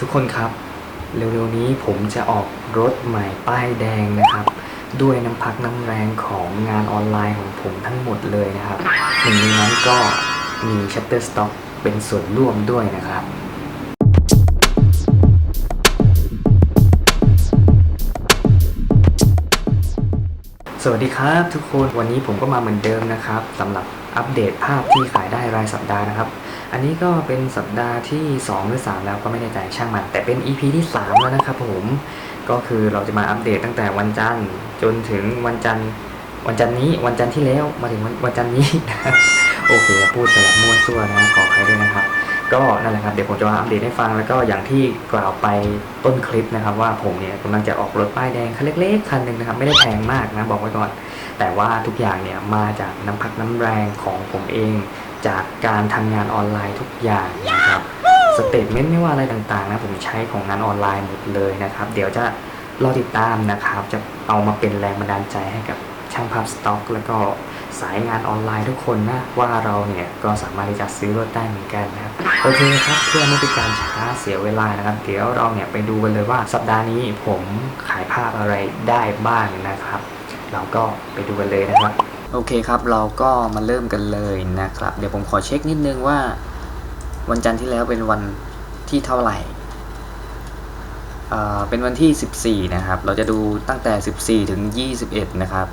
ทุกคนครับ เร็วๆนี้ผมจะออกรถใหม่ป้ายแดงนะครับ ด้วยน้ำพักน้ำแรงของงานออนไลน์ของผมทั้งหมดเลยนะครับหนึ่งในนั้นก็มี Shutterstock เป็นส่วนร่วมด้วยนะครับสวัสดีครับทุกคนวันนี้ผมก็มาเหมือนเดิมนะครับสำหรับอัปเดตภาพที่ขายได้รายสัปดาห์นะครับ อันนี้ก็เป็นสัปดาห์ที่ 2 หรือ 3 แล้วก็ไม่แน่ใจช่างมัน แต่เป็น EP ที่ 3 แล้วนะครับผมก็คือเราจะมาอัปเดตตั้งแต่วันจันทร์จนถึงวันจันทร์วันจันทร์นี้วันจันทร์ที่แล้วมาถึงวันวันจันทร์นี้ โอเคพูดไปแบบมั่วซั่วนะขออภัยด้วยนะครับ ก็นั่นแหละครับเดี๋ยวผมจะมาอัปเดตให้ฟังแล้วก็อย่างที่กล่าวไปต้นคลิปนะครับ ว่าผมเนี่ยกำลังจะออกรถป้ายแดงคันเล็กๆคันหนึ่งนะครับไม่ได้แพงมากนะบอกไว้ก่อน แต่ว่าทุกอย่างเนี่ยมาจากน้ำพักน้ำแรงของผมเอง จากการทำงานออนไลน์ทุกอย่างนะครับสเตทเมนต์ไม่ว่าอะไรต่างๆนะผมใช้ของงานออนไลน์หมดเลยนะครับ เดี๋ยวจะรอติดตามนะครับ จะเอามาเป็นแรงบันดาลใจให้กับช่างภาพสต็อก แล้วก็สายงานออนไลน์ทุกคนนะ ว่าเราเนี่ยก็สามารถที่จะซื้อรถได้เหมือนกันนะครับโอเคครับเพื่อไม่เป็นการช้าเสียเวลานะครับ เดี๋ยวเราเนี่ยไปดูกันเลยว่าสัปดาห์นี้ผมขายภาพอะไรได้บ้างนะครับ เราก็ไปดูกันเลยนะครับ โอเคครับ เราก็มาเริ่มกันเลยนะครับ เดี๋ยวผมขอเช็คนิดนึงว่า วันจันทร์ที่แล้วเป็นวันที่เท่าไหร่เอ่อเป็นวันที่ 14 นะครับ เราจะดูตั้งแต่ 14 ถึง 21 นะครับ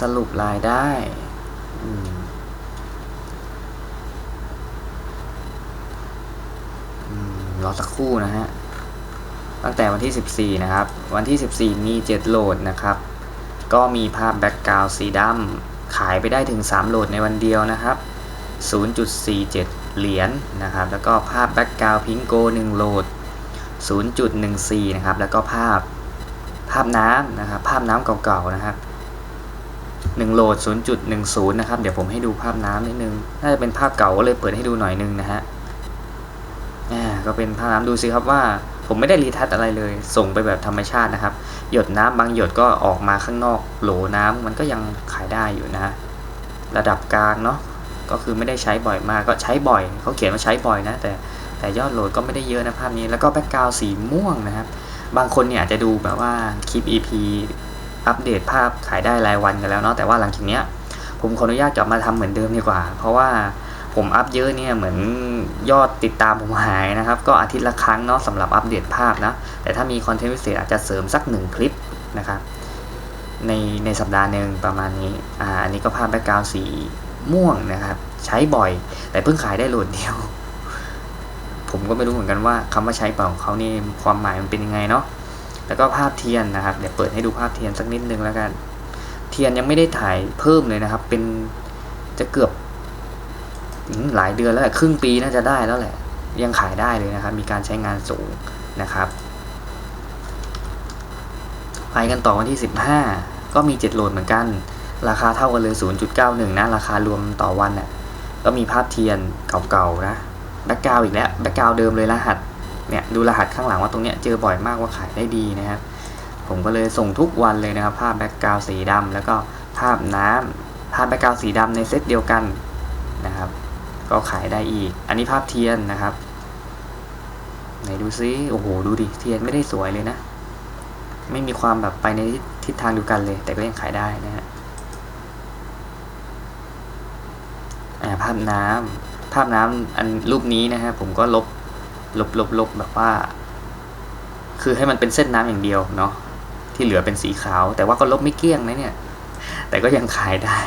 สรุปรายได้รอสักครู่นะฮะ ตั้งแต่วันที่ 14 นะครับ วันที่ 14 มี 7 โหลดนะครับ ก็มีภาพแบ็กกราวด์สีดำขายไปได้ถึง 3 โหลดในวันเดียวนะครับ 0.47 เหรียญนะครับ แล้วก็ภาพแบ็กกราวด์พิงโก1โหลด 0.14 นะครับ แล้วก็ภาพภาพน้ำนะครับ ภาพน้ำเก่าๆนะครับ1โหลด 0.10 นะครับ เดี๋ยวผมให้ดูภาพน้ำนิดนึง น่าจะเป็นภาพเก่าก็เลยเปิดให้ดูหน่อยนึงนะฮะ อ่า ก็เป็นภาพน้ำดูสิครับว่า ผมไม่ได้รีทัชอะไรเลย ส่งไปแบบธรรมชาตินะครับ หยดน้ำบางหยดก็ออกมาข้างนอกโหลน้ำมันก็ยังขายได้อยู่นะ ระดับกลางเนาะก็คือไม่ได้ใช้บ่อยมากก็ใช้บ่อยเขาเขียนว่าใช้บ่อยนะ แต่แต่ยอดโหลดก็ไม่ได้เยอะนะภาพนี้แล้วก็แบ็กกราวสีม่วงนะครับ บางคนเนี่ยอาจจะดูแบบว่าคลิป EP อัปเดตภาพขายได้รายวันกันแล้วเนาะแต่ว่าหลังจากเนี้ยผมขออนุญาตกลับมาทำเหมือนเดิมดีกว่า เพราะว่า ผมอัพเยอะเนี่ยเหมือนยอดติดตามผมหายนะครับ ก็อาทิตย์ละครั้งเนาะสำหรับอัปเดตภาพนะ แต่ถ้ามีคอนเทนต์พิเศษอาจจะเสริมสักหนึ่งคลิปนะครับในในสัปดาห์หนึ่งประมาณนี้อ่าอันนี้ก็ภาพแบ็กกราวสีม่วงนะครับ ใช้บ่อย แต่เพิ่งขายได้โหลดเดียว ผมก็ไม่รู้เหมือนกันว่าคำว่าใช้เปล่าของเขานี่ความหมายมันเป็นยังไงเนาะแล้วก็ภาพเทียนนะครับเดี๋ยวเปิดให้ดูภาพเทียนสักนิดนึงแล้วกัน เทียนยังไม่ได้ถ่ายเพิ่มเลยนะครับ เป็นจะเกือบ หลายเดือนแล้วแหละครึ่งปีน่าจะได้แล้วแหละ ยังขายได้เลยนะครับ มีการใช้งานสูงนะครับไปกันต่อวันที่ 15 ก็มี 7 โหลดเหมือนกัน ราคาเท่ากันเลย 0.91 นะ ราคารวมต่อวันน่ะก็มีภาพเทียนเก่าๆนะแบ็กกราวอีกแล้วแบ็กกราวเดิมเลยรหัสเนี่ยดูรหัสข้างหลังว่าตรงเนี้ยเจอบ่อยมากว่าขายได้ดีนะครับผมก็เลยส่งทุกวันเลยนะครับ ภาพแบ็กกราวสีดำแล้วก็ภาพน้ำภาพแบ็กกราวสีดำในเซตเดียวกันนะครับ ก็ขายได้อีก อันนี้ภาพเทียนนะครับ ไหนดูซิ โอ้โห ดูดิ เทียนไม่ได้สวยเลยนะ ไม่มีความแบบไปในทิศทางเดียวกันเลย แต่ก็ยังขายได้นะฮะภาพน้ำภาพน้ำอันรูปนี้นะฮะ ผมก็ลบ ลบลบลบแบบว่า คือให้มันเป็นเส้นน้ำอย่างเดียวเนาะ ที่เหลือเป็นสีขาว แต่ว่าก็ลบไม่เกลี้ยงนะเนี่ย แต่ก็ยังขายได้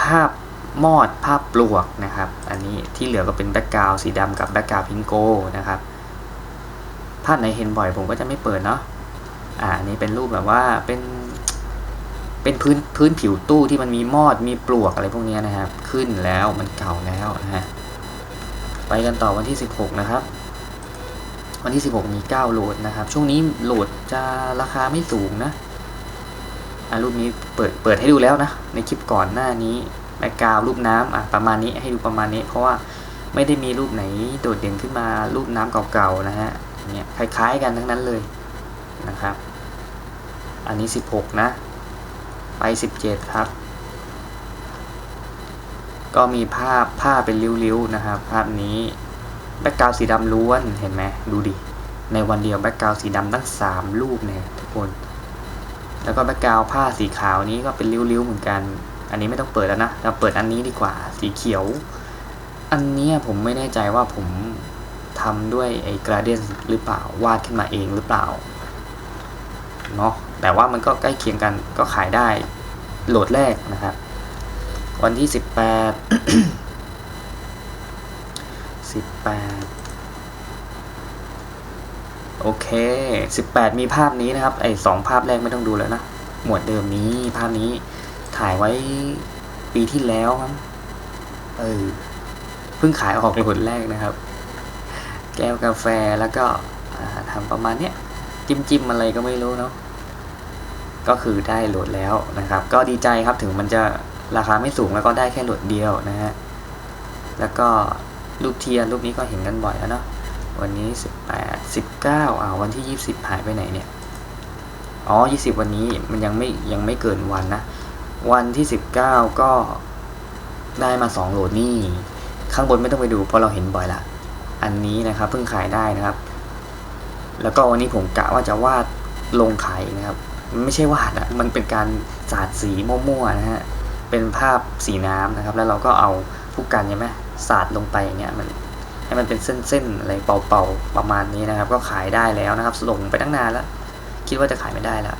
ภาพ มอดภาพปลวกนะครับ อันนี้ที่เหลือก็เป็นแบ็กกราวสีดำกับแบ็กกราวพิงโกนะครับ ภาพไหนเห็นบ่อยผมก็จะไม่เปิดเนาะอ่าอันนี้เป็นรูปแบบว่าเป็นเป็นพื้นพื้นผิวตู้ที่มันมีมอดมีปลวกอะไรพวกนี้นะครับ ขึ้นแล้วมันเก่าแล้วนะฮะไปกันต่อวันที่ 16 นะครับ วันที่ 16 มี 9 โหลดนะครับ ช่วงนี้โหลดจะราคาไม่สูงนะอ่ารูปนี้เปิดเปิดให้ดูแล้วนะ ในคลิปก่อนหน้านี้ แบ็กกราวรูปน้ำอะประมาณนี้ให้ดูประมาณนี้ เพราะว่าไม่ได้มีรูปไหนโดดเด่นขึ้นมารูปน้ำเก่าๆนะฮะเนี่ยคล้ายๆกันทั้งนั้นเลยนะครับ อันนี้ 16 นะ ไป 17 ครับ ก็มีภาพภาเป็นริ้วๆนะครับภาพนี้แบ็กกราวสีดำล้วนเห็นไหมดูดิในวันเดียวแบ็กกราวสีดำตั้งสามรูปเนี่ยทุกคน แล้วก็แบ็กกราวผ้าสีขาวนี้ก็เป็นริ้วๆเหมือนกัน อันนี้ไม่ต้องเปิดแล้วนะ เราเปิดอันนี้ดีกว่า สีเขียว อันนี้ผมไม่แน่ใจว่าผมทำด้วยไอ้กราเดียนหรือเปล่า วาดขึ้นมาเองหรือเปล่า เนาะ แต่ว่ามันก็ใกล้เคียงกัน ก็ขายได้โหลดแรกนะครับ วันที่สิบแปดสิบแปดโอเคสิบแปดมีภาพนี้นะครับ ไอ้สองภาพแรกไม่ต้องดูแล้วนะ หมวดเดิมนี้ภาพนี้ ถ่ายไว้ปีที่แล้วมั้งเออเพิ่งขายออกโหลดแรกนะครับ แก้วกาแฟแล้วก็ทำประมาณเนี้ยจิ้มจิ้มอะไรก็ไม่รู้เนาะก็คือได้โหลดแล้วนะครับ ก็ดีใจครับถึงมันจะราคาไม่สูงแล้วก็ได้แค่โหลดเดียวนะฮะแล้วก็รูปเทียนรูปนี้ก็เห็นกันบ่อยแล้วเนาะวันนี้สิบแปดสิบเก้าอ่าวันที่ยี่สิบหายไปไหนเนี่ย อ๋อยี่สิบวันนี้มันยังไม่ยังไม่เกินวันนะ วันที่สิบเก้าก็ได้มาสองโหลดนี่ ข้างบนไม่ต้องไปดูเพราะเราเห็นบ่อยละ อันนี้นะครับเพิ่งขายได้นะครับ แล้วก็วันนี้ผมกะว่าจะวาดลงขายนะครับไม่ใช่วาดอะมันเป็นการสาดสีมั่วๆนะฮะ เป็นภาพสีน้ำนะครับ แล้วเราก็เอาผู้กันใช่ไหมสาดลงไปอย่างเงี้ยมันให้มันเป็นเส้นๆอะไรเป่าๆประมาณนี้นะครับ ก็ขายได้แล้วนะครับลงไปตั้งนานแล้ว คิดว่าจะขายไม่ได้แล้ว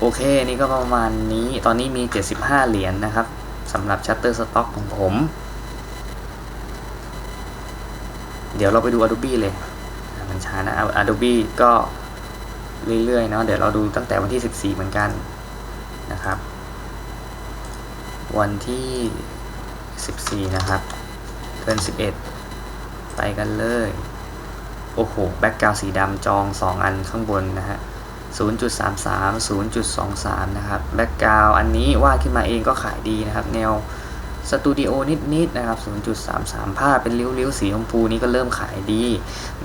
โอเค นี่ก็ประมาณนี้ ตอนนี้มี 75 เหรียญนะครับสำหรับ Shutterstock ของผม เดี๋ยวเราไปดู Adobe เลย มันช้านะ Adobe ก็เรื่อยๆเนาะ เดี๋ยวเราดูตั้งแต่วันที่ 14 เหมือนกันนะครับ วันที่ 14 นะครับเดือน11 ไปกันเลย โอ้โห แบ็กกราวสีดำจอง 2 อันข้างบนนะฮะ 0.33 0.23 นะครับแบ็กกราวอันนี้วาดขึ้นมาเองก็ขายดีนะครับ แนวสตูดิโอนิดๆนะครับ 0.33 ผ้าเป็นริ้วๆ สีชมพูนี้ก็เริ่มขายดี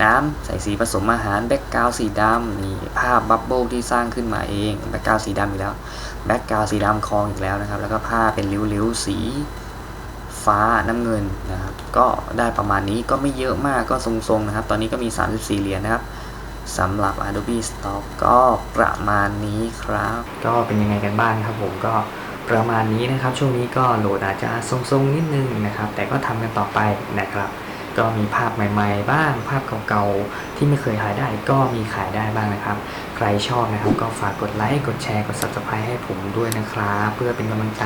น้ำใส่สีผสมอาหาร แบ็กกราวสีดำนี่ภาพบับเบิลที่สร้างขึ้นมาเอง แบ็กกราวสีดำอีกแล้ว แบ็กกราวสีดำคลองอีกแล้วนะครับ แล้วก็ผ้าเป็นริ้วๆ สีฟ้าน้ำเงินนะครับ ก็ได้ประมาณนี้ก็ไม่เยอะมากก็ทรงๆนะครับ ตอนนี้ก็มี 34 เหรียญนะครับ สำหรับ Adobe Stock ก็ประมาณนี้ครับ ก็เป็นยังไงกันบ้างครับผมก็ประมาณนี้นะครับ ช่วงนี้ก็โหลดอาจจะทรงๆนิดนึงนะครับ แต่ก็ทำกันต่อไปนะครับ ก็มีภาพใหม่ๆ บ้าง ภาพเก่าๆ ที่ไม่เคยขายได้ก็มีขายได้บ้างนะครับ ใครชอบนะครับ ก็ฝากกดไลค์กดแชร์กด subscribe ให้ผมด้วยนะครับ เพื่อเป็นกำลังใจ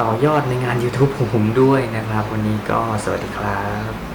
ต่อยอดในงาน YouTube ของผมด้วยนะครับ วันนี้ก็สวัสดีครับ